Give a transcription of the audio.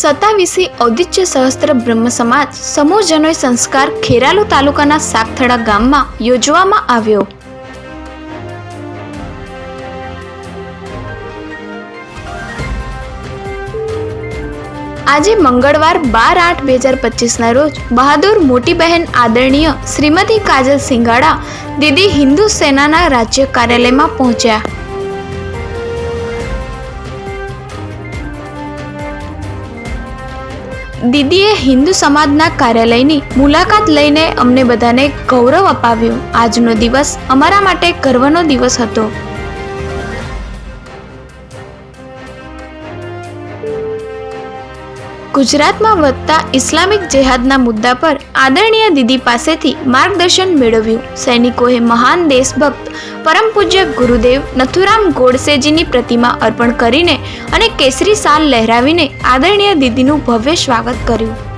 સત્તાવીસી ઔદિત્ય સહસ્ત્ર બ્રહ્મ સમાજ સમૂહજનોય સંસ્કાર ખેરાલુ તાલુકાના સાકથડા ગામમાં યોજવામાં આવ્યો. આજે મંગળવાર બાર આઠ બે હજાર પચીસના રોજ બહાદુર મોટી બહેન આદરણીય શ્રીમતી કાજલ સિંગાડા દીદી હિન્દુ સેનાના રાજ્ય કાર્યાલયમાં પહોંચ્યા. દીદીએ હિન્દુ સમાજના કાર્યાલયની મુલાકાત લઈને અમને બધાને ગૌરવ અપાવ્યું. આજનો દિવસ અમારા માટે ગર્વનો દિવસ હતો. ગુજરાતમાં વધતા ઇસ્લામિક જેહાદના મુદ્દા પર આદરણીય દીદી પાસેથી માર્ગદર્શન મેળવ્યું. સૈનિકોએ મહાન દેશભક્ત પરમ પૂજ્ય ગુરુદેવ નથુરામ ગોડસેજીની પ્રતિમા અર્પણ કરીને અને કેસરી સાલ લહેરાવીને આદરણીય દીદીનું ભવ્ય સ્વાગત કર્યું.